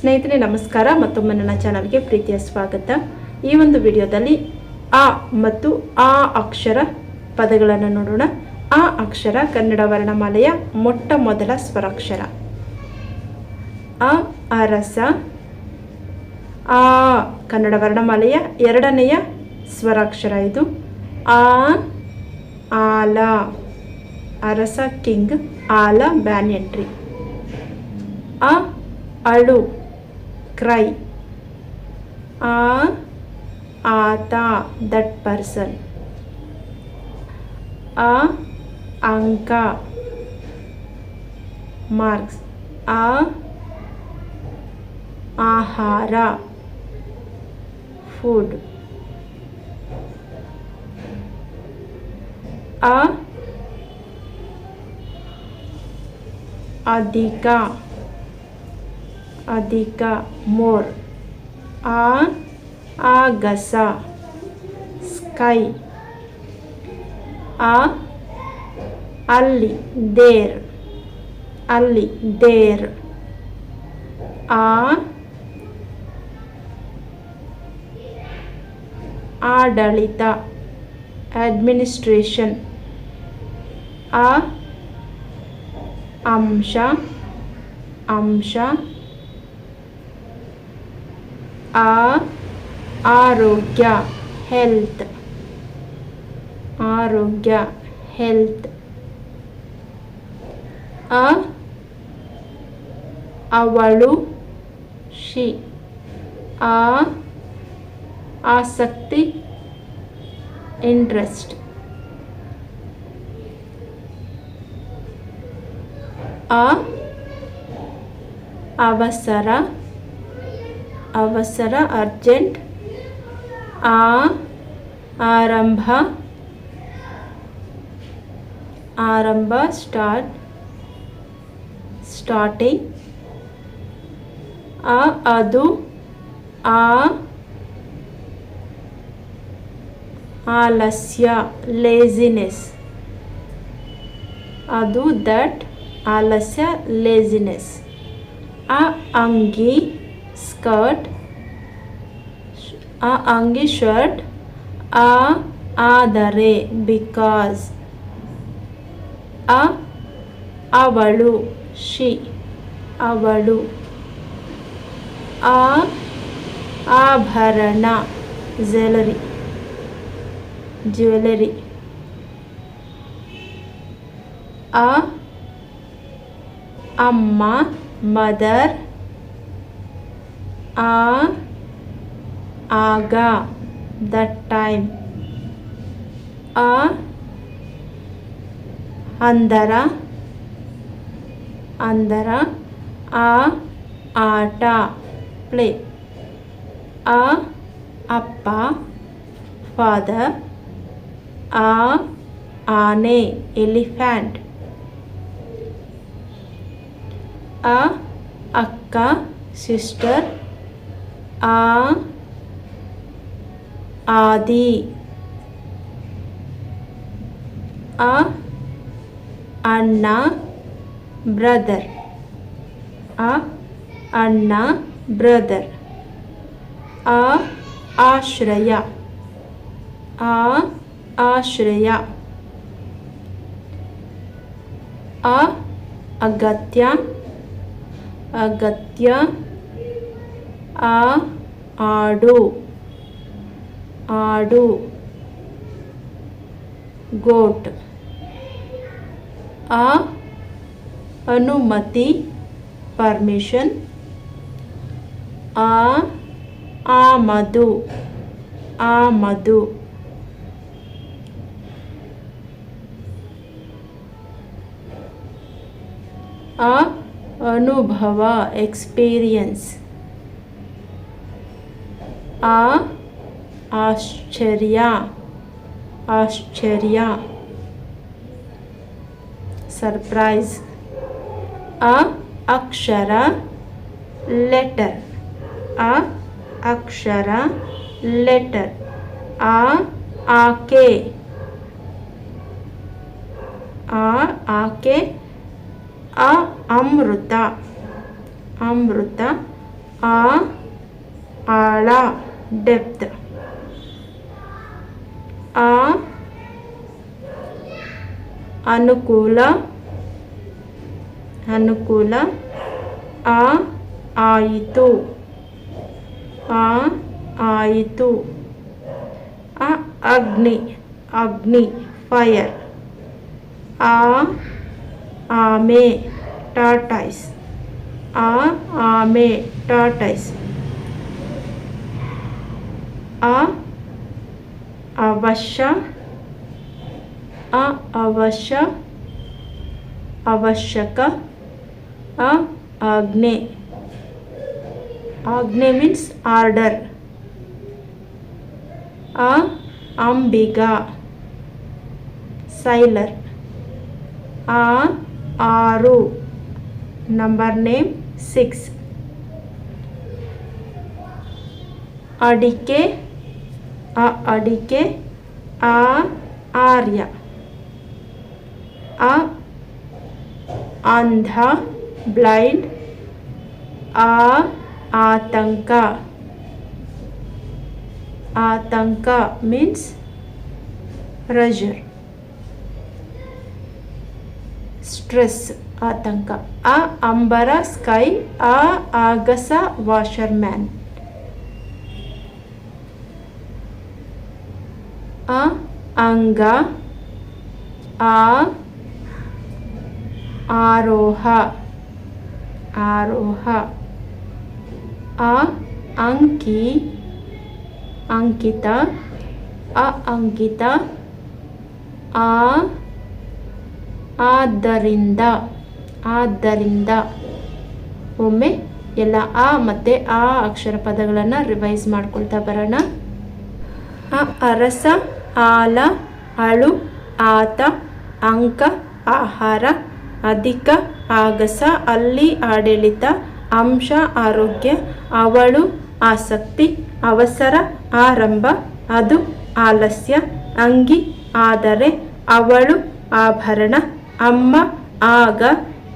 ಸ್ನೇಹಿತರೆ, ನಮಸ್ಕಾರ. ಮತ್ತೊಮ್ಮೆ ನನ್ನ ಚಾನಲ್ಗೆ ಪ್ರೀತಿಯ ಸ್ವಾಗತ. ಈ ಒಂದು ವಿಡಿಯೋದಲ್ಲಿ ಆ ಮತ್ತು ಆ ಅಕ್ಷರ ಪದಗಳನ್ನು ನೋಡೋಣ. ಆ ಅಕ್ಷರ ಕನ್ನಡ ವರ್ಣಮಾಲೆಯ ಮೊಟ್ಟ ಮೊದಲ ಸ್ವರಾಕ್ಷರ. ಅ ಅರಸ ಆ ಕನ್ನಡ ವರ್ಣಮಾಲೆಯ ಎರಡನೆಯ ಸ್ವರಾಕ್ಷರ ಇದು. ಆ, ಆಲ ಅರಸ ಕಿಂಗ್, ಆಲ ಬ್ಯಾನ್ ಎಂಟ್ರಿ ಅ ಅಳು ಕ್ರೈ ಆ ಆತ ದಟ್ ಪರ್ಸನ್ ಅ ಅಂಕ ಮಾರ್ಕ್ಸ್ ಆ ಆಹಾರ ಫುಡ್ ಅ ಅಧಿಕ ಅಧಿಕ ಮೋರ್. ಆ, ಆಗಸ. ಸ್ಕೈ. ಆ, ಅಲ್ಲಿ ದೇರ್. ಅಲ್ಲಿ ದೇರ್. ಆ, ಆಡಳಿತ. ಅಡ್ಮಿನಿಸ್ಟ್ರೇಷನ್. ಆ, ಅಂಶ ಅಂಶ. ಆ ಆರೋಗ್ಯ ಹೆಲ್ತ್ ಆರೋಗ್ಯ ಹೆಲ್ತ್ ಅ ಅವಳು ಶಿ ಆ ಆಸಕ್ತಿ ಇಂಟ್ರೆಸ್ಟ್ ಅ ಅವಸರ ಅವಸರ ಅರ್ಜೆಂಟ್ ಆ ಆರಂಭ ಆರಂಭ ಸ್ಟಾರ್ಟ್ ಸ್ಟಾರ್ಟಿಂಗ್ ಆ ಅದು ಆ ಆಲಸ್ಯ ಲೇಜಿನೆಸ್ ಅದು ದಟ್ ಆಲಸ್ಯ ಲೇಜಿನೆಸ್ ಆ ಅಂಗಿ ಸ್ಕರ್ಟ್ ಆ ಅಂಗಿ ಶರ್ಟ್ ಆ ಆದರೆ ಬಿಕಾಸ್ ಅ ಅವಳು ಶಿ ಅವಳು ಆ ಆಭರಣ ಜ್ಯುವೆಲರಿ ಜ್ಯುವೆಲರಿ ಅ ಅಮ್ಮ ಮದರ್ ಆ ಆಗ ದಟ್ ಟೈಮ್ ಆ ಅಂದರ ಅಂದರ ಆ ಆಟ ಪ್ಲೇ ಆ ಅಪ್ಪ ಫಾದರ್ ಆ ಆನೆ ಎಲಿಫ್ಯಾಂಟ್ ಆ ಅಕ್ಕ ಸಿಸ್ಟರ್ ಆ, ಆದಿ. ಅ, ಅಣ್ಣ, ಬ್ರದರ್. ಅ, ಅಣ್ಣ, ಬ್ರದರ್. ಆ ಆಶ್ರಯ. ಆ ಆಶ್ರಯ. ಅ, ಅಗತ್ಯ. ಅಗತ್ಯ. ಆ ಆಡು ಆಡು ಗೋಟ್ ಆ ಅನುಮತಿ ಪರ್ಮಿಷನ್ ಆ ಆಮದು ಆಮದು ಆ ಅನುಭವ ಎಕ್ಸ್ಪೀರಿಯನ್ಸ್ ಆ ಆಶ್ಚರ್ಯ ಆಶ್ಚರ್ಯ ಸರ್ಪ್ರೈಸ್ ಅ ಅಕ್ಷರ ಲೆಟರ್ ಅ ಅಕ್ಷರ ಲೆಟರ್ ಆ ಆಕೆ ಆ ಆಕೆ ಅ ಅಮೃತ ಅಮೃತ ಆ ಆಳ ಡೆಪ್ತ್ ಆ ಅನುಕೂಲ ಅನುಕೂಲ ಆ ಆಯಿತು ಆ ಆಯಿತು ಅ ಅಗ್ನಿ ಅಗ್ನಿ ಫೈರ್ ಆ ಆಮೆ ಟಾಟೈಸ್ ಆ ಆಮೆ ಟಾಟೈಸ್ ಅ ಅವಶ್ಯ ಅ ಅವಶ್ಯ ಅವಶ್ಯಕ ಅ ಆಜ್ಞೆ ಆಜ್ಞೆ ಮೀನ್ಸ್ ಆರ್ಡರ್ ಅ ಅಂಬಿಗ ಸೈಲರ್ ಆ ಆರು ನಂಬರ್ ನೇಮ್ ಸಿಕ್ಸ್ ಅಡಿಕೆ ಅ ಅಡಿಕೆ ಆ ಆರ್ಯ ಅ ಅಂಧ ಬ್ಲೈಂಡ್ ಆ ಆತಂಕ ಆತಂಕ ಮೀನ್ಸ್ ಪ್ರೆಷರ್ ಸ್ಟ್ರೆಸ್ ಆತಂಕ ಆ ಅಂಬರ ಸ್ಕೈ ಆ ಆಗಸ ವಾಷರ್ಮ್ಯಾನ್ ಅ ಅಂಗ, ಆ, ಆರೋಹ ಆರೋಹ ಅ ಅಂಕಿ, ಅಂಕಿತ, ಅ, ಅಂಕಿತ, ಆ, ಆದ್ದರಿಂದ ಆದ್ದರಿಂದ. ಒಮ್ಮೆ ಎಲ್ಲ ಆ ಮತ್ತೆ ಆ ಅಕ್ಷರ ಪದಗಳನ್ನು ರಿವೈಸ್ ಮಾಡ್ಕೊಳ್ತಾ ಬರೋಣ. ಅ ಅರಸ ಆಲ, ಅಳು, ಆತ, ಅಂಕ, ಆಹಾರ, ಅಧಿಕ, ಆಗಸ, ಅಲ್ಲಿ ಆಡಳಿತ, ಅಂಶ, ಆರೋಗ್ಯ, ಅವಳು, ಆಸಕ್ತಿ, ಅವಸರ, ಆರಂಭ, ಅದು, ಆಲಸ್ಯ, ಅಂಗಿ, ಆದರೆ, ಅವಳು, ಆಭರಣ, ಅಮ್ಮ, ಆಗ,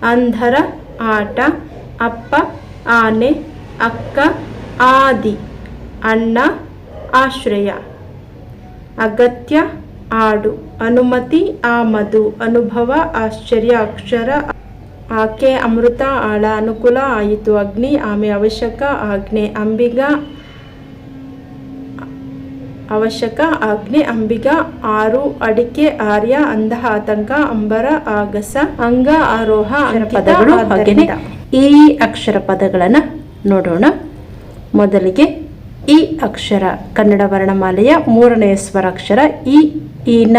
ಅಂಧರ, ಆಟ, ಅಪ್ಪ, ಆನೆ, ಅಕ್ಕ, ಆದಿ, ಅಣ್ಣ, ಆಶ್ರಯ. ಅಗತ್ಯ ಆಡು. ಅನುಮತಿ ಆಮದು ಅನುಭವ ಆಶ್ಚರ್ಯ ಅಕ್ಷರ. ಆಕೆ ಅಮೃತ ಆಳ. ಅನುಕೂಲ ಆಯಿತು. ಅಗ್ನಿ ಆಮೆ ಅವಶ್ಯಕ ಆಜ್ಞೆ ಅಂಬಿಗ ಅವಶ್ಯಕ ಆಜ್ಞೆ ಅಂಬಿಗ ಆರು. ಅಡಿಕೆ ಆರ್ಯ ಅಂಧ ಆತಂಕ ಅಂಬರ ಆಗಸ ಅಂಗ ಆರೋಹ ಪದಗಳು ಈ ಅಕ್ಷರ ಪದಗಳನ್ನು ನೋಡೋಣ. ಮೊದಲಿಗೆ ಈ ಅಕ್ಷರ ಕನ್ನಡ ವರ್ಣಮಾಲೆಯ ಮೂರನೆಯ ಸ್ವರಾಕ್ಷರ ಈ, ಈನ.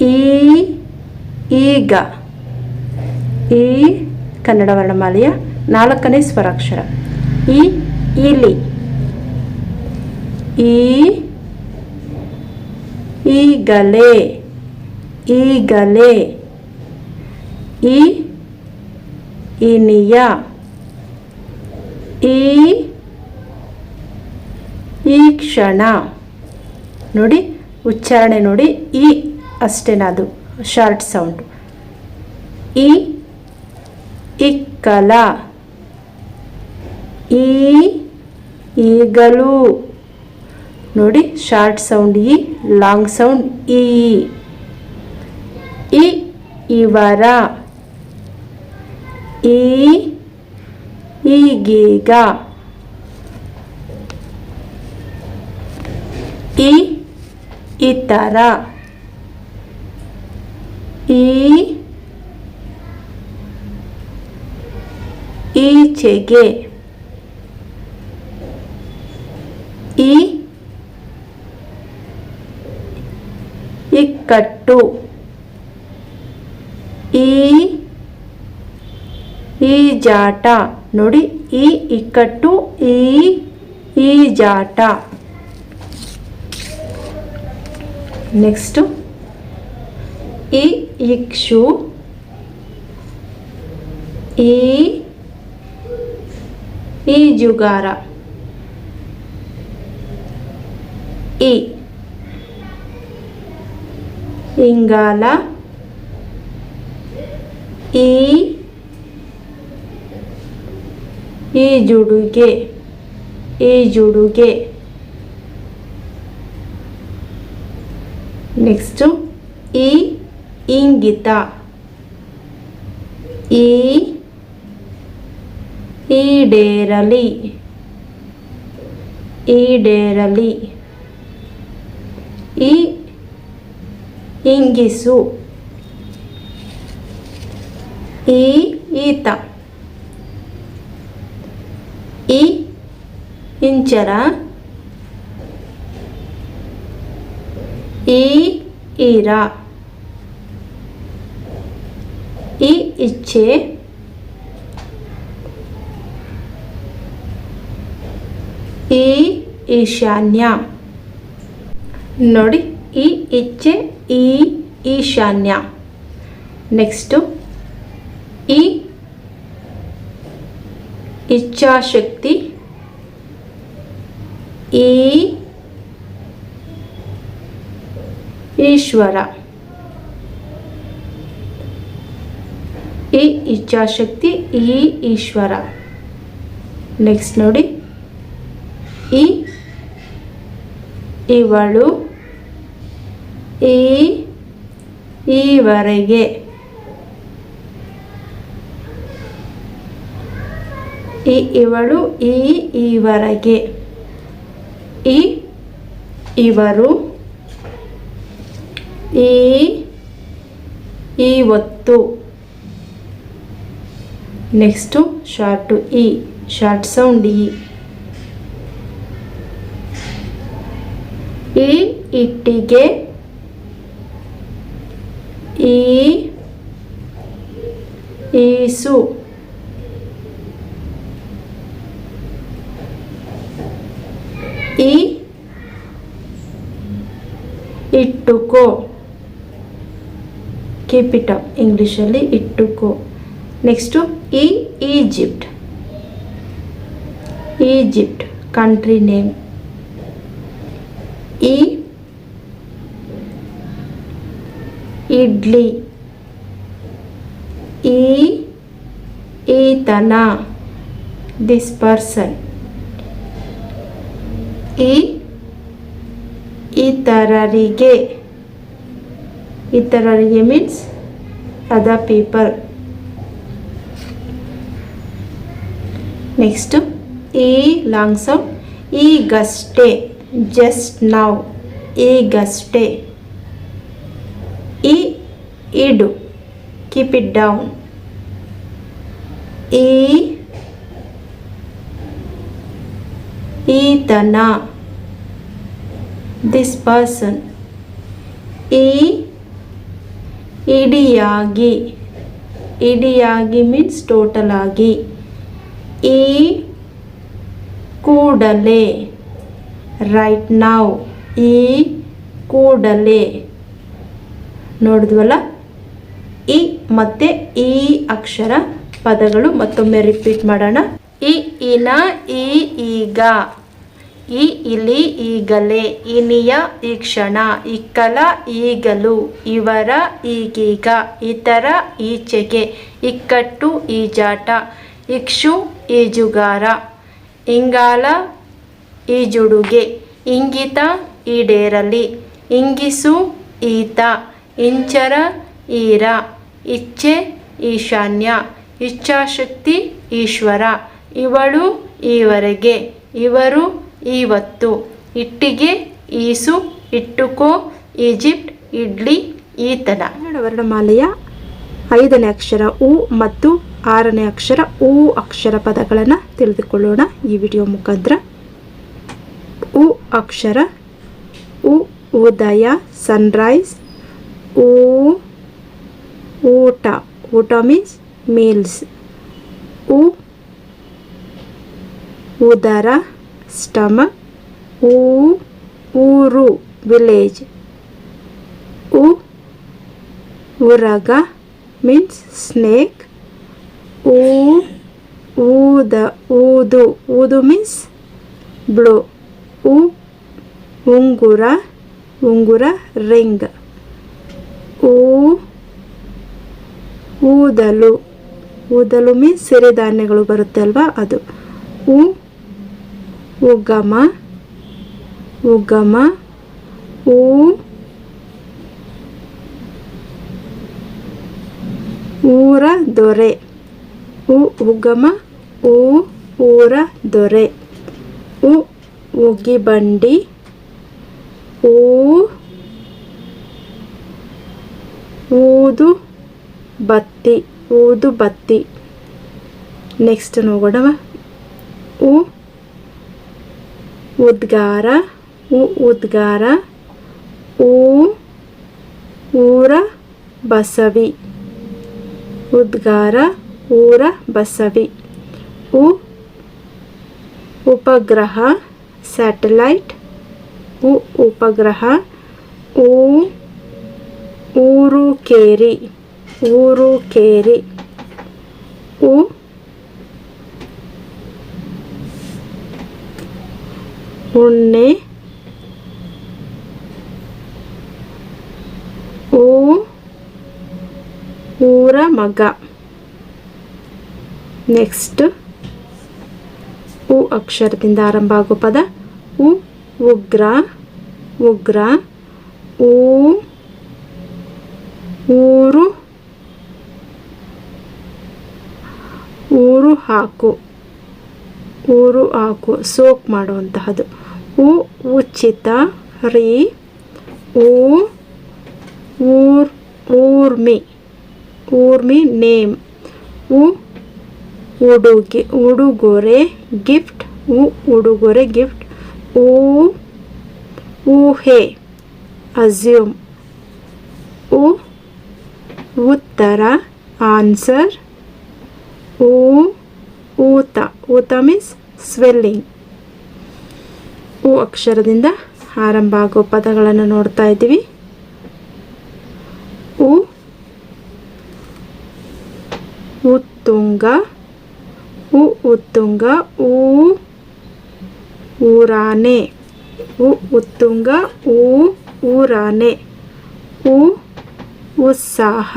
ಈ, ಈಗ. ಈ ಕನ್ನಡ ವರ್ಣಮಾಲೆಯ ನಾಲ್ಕನೇ ಸ್ವರಾಕ್ಷರ ಈ ಇಲಿ ಈ, ಈಗಲೇ. ಈಗಲೇ. ಈ, ಇನಿಯ. ಈ ಕ್ಷಣ ನೋಡಿ, ಉಚ್ಚಾರಣೆ ನೋಡಿ, ಈ ಅಷ್ಟೇನ ಅದು, ಶಾರ್ಟ್ ಸೌಂಡ್. ಈ, ಇಕ್ಕಲ. ಈ, ಈಗಲೂ. ನೋಡಿ, ಶಾರ್ಟ್ ಸೌಂಡ್, ಈ, ಲಾಂಗ್ ಸೌಂಡ್, ಈ. ಈ, ಇವರ. ಈ, ಈಗೀಗ. ಈ ಇತರ ಈ ಈಚೆಗೆ ಈ ಇಕ್ಕಟ್ಟು ಈ ಈಜಾಟ ನೋಡಿ ಈ ಇಕ್ಕಟ್ಟು ಈ ಈಜಾಟ ನೆಕ್ಸ್ಟು ಇ ಇಕ್ಷು ಈ ಈಜುಗಾರ ಇ ಇಂಗಾಲ ಈ ಈಜುಡುಗೆ ಈಜುಡುಗೆ ನೆಕ್ಸ್ಟು ಈ ಇಂಗಿತ. ಈ ಈಡೇರಲಿ. ಈಡೇರಲಿ. ಈ ಇಂಗಿಸು. ಈ ಈತ. ಈ ಇಂಚರ ಈ ಇರ. ಈ ಇಚ್ಛೆ. ಈ ಈಶಾನ್ಯ. ನೋಡಿ, ಈ ಇಚ್ಛೆ, ಈ ಈಶಾನ್ಯ. ನೆಕ್ಸ್ಟು ಈ ಇಚ್ಛಾಶಕ್ತಿ. ಈ ಈಶ್ವರ. ಈ ಇಚ್ಛಾಶಕ್ತಿ ಈ ಈಶ್ವರ. ನೆಕ್ಸ್ಟ್ ನೋಡಿ. ಈ ಇವಳು ಈ ಈವರೆಗೆ. ಈ ಇವಳು ಈ ಈವರೆಗೆ. ಈ ಇವರು ಈ ಇವತ್ತು ನೆಕ್ಸ್ಟು ಶಾರ್ಟು ಇ ಶಾರ್ಟ್ ಸೌಂಡ್ ಇ ಈ ಇಟ್ಟಿಗೆ ಈ ಈಸು. ಈ ಇಟ್ಟುಕೋ. ಕೀಪ್ ಇಟ್ ಅಪ್ ಇಂಗ್ಲೀಷಲ್ಲಿ ಇಟ್ಟುಕೋ. ನೆಕ್ಸ್ಟು ಈ ಈಜಿಪ್ಟ್ ಈಜಿಪ್ಟ್ ಕಂಟ್ರಿ ನೇಮ್ ಈ ಇಡ್ಲಿ ಈ ಈತನ ದಿಸ್ ಪರ್ಸನ್ ಈ ಇತರರಿಗೆ ಇತರರಿಗೆ ಮೀನ್ಸ್ ಅದರ್ ಪೀಪಲ್ ನೆಕ್ಸ್ಟ್ ಈ ಲಾಂಗ್ ಸೌಂಡ್ ಈಗಷ್ಟೇ ಜಸ್ಟ್ ನೌ ಈಗಷ್ಟೇ. ಈ, ಇಡು ಕೀಪ್ ಇಟ್ ಡೌನ್ ಈ, ಈತನ ದಿಸ್ ಪರ್ಸನ್ ಈ ಇಡಿಯಾಗಿ. ಇಡಿಯಾಗಿ ಮೀನ್ಸ್ ಟೋಟಲ್ ಆಗಿ. ಈ ಕೂಡಲೇ. ರೈಟ್ ನಾವು ಈ ಕೂಡಲೇ. ನೋಡಿದ್ವಲ್ಲ? ಈ ಮತ್ತು ಈ ಅಕ್ಷರ ಪದಗಳು ಮತ್ತೊಮ್ಮೆ ರಿಪೀಟ್ ಮಾಡೋಣ. ಈ ಇನ, ಈ ಈಗ. ಈ ಇಲಿ ಈಗಲೇ ಇನಿಯ ಈ ಕ್ಷಣ ಇಕ್ಕಲ ಈಗಲು ಇವರ ಈಗೀಗ ಇತರ ಈಚೆಗೆ ಇಕ್ಕಟ್ಟು ಈಜಾಟ ಇಕ್ಷು ಈಜುಗಾರ ಇಂಗಾಲ ಈಜುಡುಗೆ ಇಂಗಿತ ಈಡೇರಲಿ ಇಂಗಿಸು ಈತ, ಇಂಚರ ಈರ, ಇಚ್ಛೆ ಈಶಾನ್ಯ ಇಚ್ಛಾಶಕ್ತಿ ಈಶ್ವರ, ಇವಳು ಈವರೆಗೆ, ಇವರು ಇವತ್ತು. ಇಟ್ಟಿಗೆ, ಈಸು, ಇಟ್ಟುಕೋ, ಈಜಿಪ್ಟ್, ಇಡ್ಲಿ, ಈತನ. ಕನ್ನಡ ವರ್ಣಮಾಲೆಯ ಐದನೇ ಅಕ್ಷರ ಉ ಮತ್ತು ಆರನೇ ಅಕ್ಷರ ಉ ಅಕ್ಷರ ಪದಗಳನ್ನು ತಿಳಿದುಕೊಳ್ಳೋಣ ಈ ವಿಡಿಯೋ ಮುಖಾಂತರ. ಉ ಅಕ್ಷರ, ಉ ಉದಯ ಸನ್ರೈಸ್ ಊ ಊಟ. ಊಟ ಮೀನ್ಸ್ ಮೀಲ್ಸ್ ಉ ಉದರ ಸ್ಟಮಕ್ ಊ ಊರು ವಿಲೇಜ್ ಉ ಉರಗ ಮೀನ್ಸ್ ಸ್ನೇಕ್ ಊ ಊದ ಊದು ಊದು ಮೀನ್ಸ್ ಬ್ಲೋ ಉ ಉಂಗುರ ಉಂಗುರ ರಿಂಗ್ ಊ ಊದಲು ಊದಲು ಮೀನ್ಸ್ ಸಿರಿಧಾನ್ಯಗಳು ಬರುತ್ತೆ ಅಲ್ವಾ ಅದು ಉ ಉಗಮ ಉಗಮ ಊ ಊರ ದೊರೆ, ಉ, ಉಗಮ ಊ ಊರ ದೊರೆ, ಉ, ಉಗಿಬಂಡಿ, ಊ, ಊದು ಬತ್ತಿ ಊದು ಬತ್ತಿ. ನೆಕ್ಸ್ಟ್ ನೋಡೋಣ ಉ ಉದ್ಗಾರ, ಉ ಉದ್ಗಾರ ಊ ಊರ ಬಸವಿ. ಉದ್ಗಾರ, ಊರ ಬಸವಿ. ಉ ಉಪಗ್ರಹ, ಸ್ಯಾಟಲೈಟ್. ಉ ಉಪಗ್ರಹ ಊ ಊರು ಕೇರಿ ಊರು ಕೇರಿ ಉ ಉಣ್ಣೆ. ಊ ಊರ ಮಗ. ನೆಕ್ಸ್ಟ್. ಉ ಅಕ್ಷರದಿಂದ ಆರಂಭ ಆಗೋ ಪದ. ಉ ಉಗ್ರ. ಉಗ್ರ. ಊ ಊರು. ಊರು ಹಾಕು. ಊರು ಹಾಕು. ಸೋಕ್ ಮಾಡುವಂತಹದ್ದು. ಉ ಉಚಿತ ರೀ ಊ ಊರ್ ಊರ್ಮಿ ಊರ್ಮಿ ನೇಮ್ ಉ ಉಡುಗೆ ಉಡುಗೊರೆ ಗಿಫ್ಟ್ ಉ ಉಡುಗೊರೆ ಗಿಫ್ಟ್ ಊ ಊಹೆ ಅಸ್ಯೂಮ್ ಉ ಉತ್ತರ ಆನ್ಸರ್ ಊ ಊತ ಊತ ಮೀನ್ಸ್ ಸ್ವೆಲ್ಲಿಂಗ್ ಉ ಅಕ್ಷರದಿಂದ ಆರಂಭ ಆಗೋ ಪದಗಳನ್ನು ನೋಡ್ತಾ ಇದ್ದೀವಿ. ಉ, ಉತ್ತುಂಗ ಉ, ಉತ್ತುಂಗ ಊ ಊರಾನೆ, ಉ, ಉತ್ತುಂಗ ಊ ಊರಾನೆ, ಉ, ಉತ್ಸಾಹ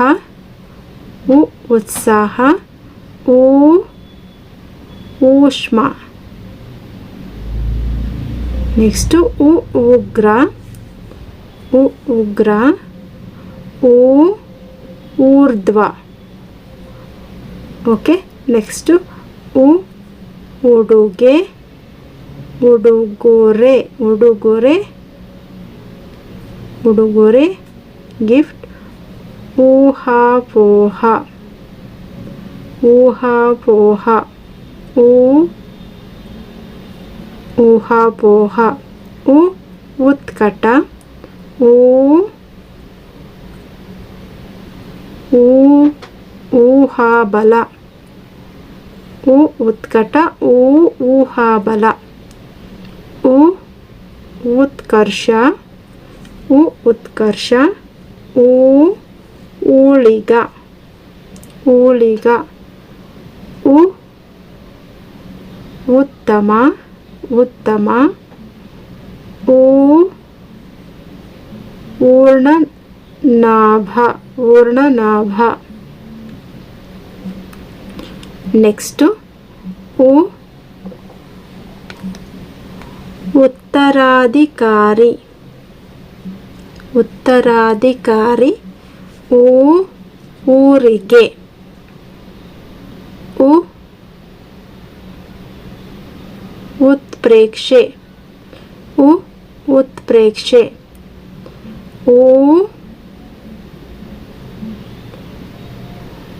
ಉ, ಉತ್ಸಾಹ ಊ ಊಷ್ಮ. ನೆಕ್ಸ್ಟು ಉ ಉಗ್ರ ಉ ಉಗ್ರ ಊ ಊರ್ಧ್ವ ಓಕೆ ನೆಕ್ಸ್ಟು ಉ ಉಡುಗೆ ಉಡುಗೊರೆ ಉಡುಗೊರೆ ಉಡುಗೊರೆ ಗಿಫ್ಟ್ ಊಹಾಪೋಹ ಊಹಾಪೋಹ ಊ ಊಹಾಪೋಹ. ಉ, ಉತ್ಕಟ. ಊಹಾಬಲ. ಉ, ಉತ್ಕಟ. ಊ, ಊಹಾಬಲ. ಉ, ಉತ್ಕರ್ಷ. ಉ, ಉತ್ಕರ್ಷ. ಊ, ಊಳಿಗ. ಊಳಿಗ. ಉ, ಉತ್ತಮ. ಉತ್ತಮ. ಊ ಊರ್ಣನಾಭ ಊರ್ಣನಾಭ ನೆಕ್ಸ್ಟು ಊ ಉತ್ತರಾಧಿಕಾರಿ. ಉತ್ತರಾಧಿಕಾರಿ ಊ ಊರಿಗೆ ಉ ಉತ್ಪ್ರೇಕ್ಷೆ. ಉ, ಉತ್ಪ್ರೇಕ್ಷೆ.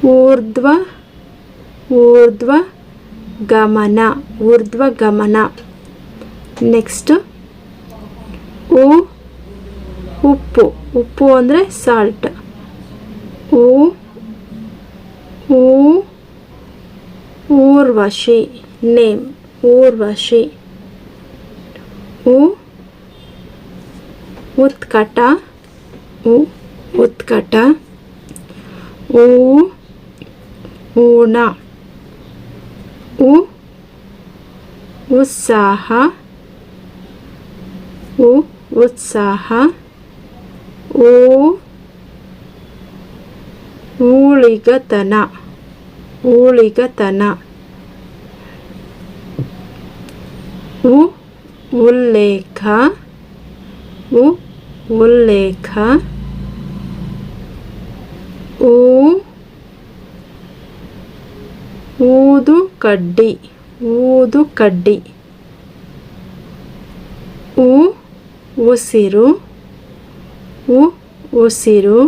ಊರ್ಧ್ವ ಊರ್ಧ್ವ ಗಮನ. ಊರ್ಧ್ವ ಗಮನ. ನೆಕ್ಸ್ಟ್ ಉ, ಉಪ್ಪು. ಉಪ್ಪು ಅಂದರೆ ಸಾಲ್ಟ್ ಉ ಊರ್ವಶಿ. ನೇಮ್ ಊರ್ವಶಿ. ಉ ಉತ್ಕಟ ಉ ಉತ್ಕಟ ಊ ಊಣ ಉ ಉತ್ಸಾಹ ಉ ಉತ್ಸಾಹ ಊ ಊಳಿಗತನ ಊಳಿಗತನ ಉ ಉಲ್ಲೇಖ, ಉ, ಉಲ್ಲೇಖ ಊ ಊದು ಕಡ್ಡಿ ಊದು ಕಡ್ಡಿ ಉ, ಉಸಿರು ಉ, ಉಸಿರು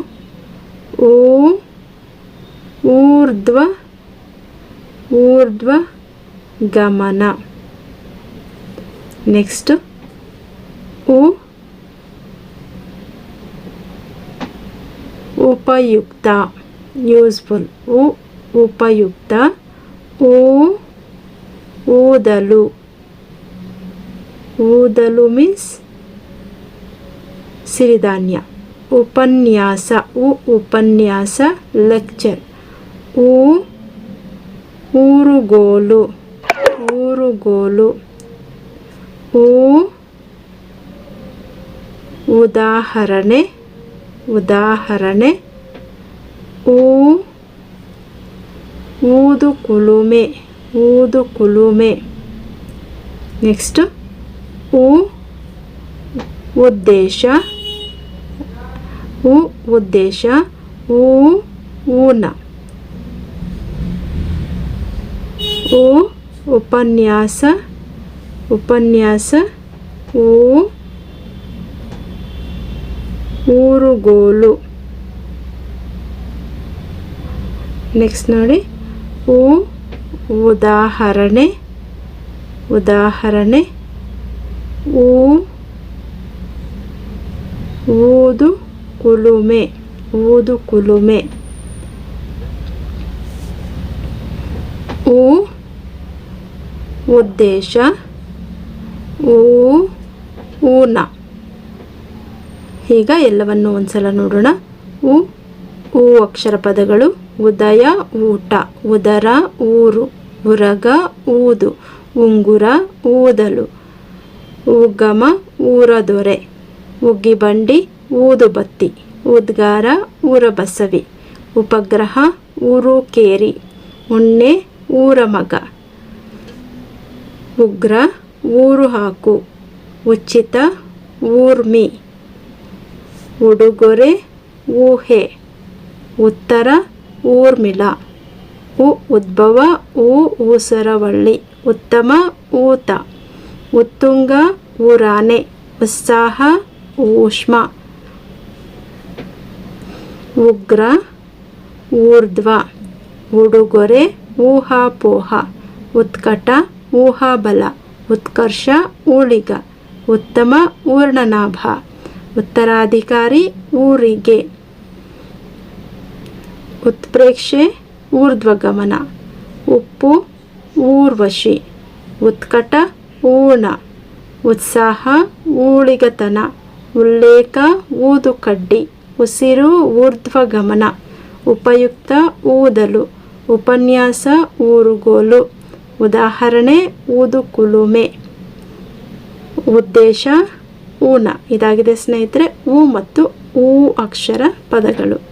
ಊ ಊರ್ಧ್ವ ಊರ್ಧ್ವ ಗಮನ. ನೆಕ್ಸ್ಟ್ ಉ ಉಪಯುಕ್ತ ಯೂಸ್ಫುಲ್ ಉ ಉಪಯುಕ್ತ ಊ ಊದಲು ಊದಲು ಮೀನ್ಸ್ ಸಿರಿಧಾನ್ಯ ಉಪನ್ಯಾಸ ಉ ಉಪನ್ಯಾಸ ಲೆಕ್ಚರ್ ಊ ಊರುಗೋಲು ಊರುಗೋಲು ಊ, ಉದಾಹರಣೆ ಉದಾಹರಣೆ, ಊ, ಊದು ಕುಲುಮೆ ಊದು ಕುಲುಮೆ. ನೆಕ್ಸ್ಟ್ ಊ, ಉದ್ದೇಶ ಉ ಉದ್ದೇಶ, ಊ, ಊನ. ಉ ಉಪನ್ಯಾಸ ಉಪನ್ಯಾಸ ಊ ಊರುಗೋಲು ನೆಕ್ಸ್ಟ್ ನೋಡಿ. ಉ ಉದಾಹರಣೆ ಉದಾಹರಣೆ. ಊ ಊದು ಕುಲುಮೆ ಊದು ಕುಲುಮೆ. ಉದ್ದೇಶ ಊ ಊನ ಈಗ ಎಲ್ಲವನ್ನು ಒಂದ್ಸಲ ನೋಡೋಣ. ಉ ಊ ಅಕ್ಷರ ಪದಗಳು. ಉದಯ, ಊಟ. ಉದರ, ಊರು. ಉರಗ, ಊದು. ಉಂಗುರ, ಊದಲು. ಉಗಮ, ಊರದೊರೆ. ಉಗ್ಗಿಬಂಡಿ, ಊದುಬತ್ತಿ. ಉದ್ಗಾರ, ಊರಬಸವಿ. ಉಪಗ್ರಹ ಊರು ಕೇರಿ ಉಣ್ಣೆ ಊರ ಮಗ ಉಗ್ರ ಊರು ಹಾಕು ಉಚಿತ ಊರ್ಮಿ. ಉಡುಗೊರೆ ಊಹೆ. ಉತ್ತರ ಊರ್ಮಿಳ. ಉ ಉದ್ಭವ ಊ ಊಸರವಳ್ಳಿ. ಉತ್ತಮ ಊತ. ಉತ್ತುಂಗ ಊರಾನೆ. ಉತ್ಸಾಹ ಊಷ್ಮ. ಉಗ್ರ ಊರ್ಧ್ವ. ಉಡುಗೊರೆ ಊಹಾಪೋಹ. ಉತ್ಕಟ ಊಹಾಬಲ. ಉತ್ಕರ್ಷ ಊಳಿಗ, ಉತ್ತಮ ಊರ್ಣನಾಭ, ಉತ್ತರಾಧಿಕಾರಿ ಊರಿಗೆ. ಉತ್ಪ್ರೇಕ್ಷೆ ಊರ್ಧ್ವಗಮನ, ಉಪ್ಪು ಊರ್ವಶಿ, ಉತ್ಕಟ ಊರ್ಣ, ಉತ್ಸಾಹ ಊಳಿಗತನ, ಉಲ್ಲೇಖ ಊದುಕಡ್ಡಿ, ಉಸಿರು ಊರ್ಧ್ವಗಮನ, ಉಪಯುಕ್ತ ಊದಲು, ಉಪನ್ಯಾಸ ಊರುಗೋಲು. ಉದಾಹರಣೆ ಊದುಕುಲುಮೆ ಉದ್ದೇಶ ಊನ. ಇದಾಗಿದೆ ಸ್ನೇಹಿತರೆ ಊ ಮತ್ತು ಊ ಅಕ್ಷರ ಪದಗಳು.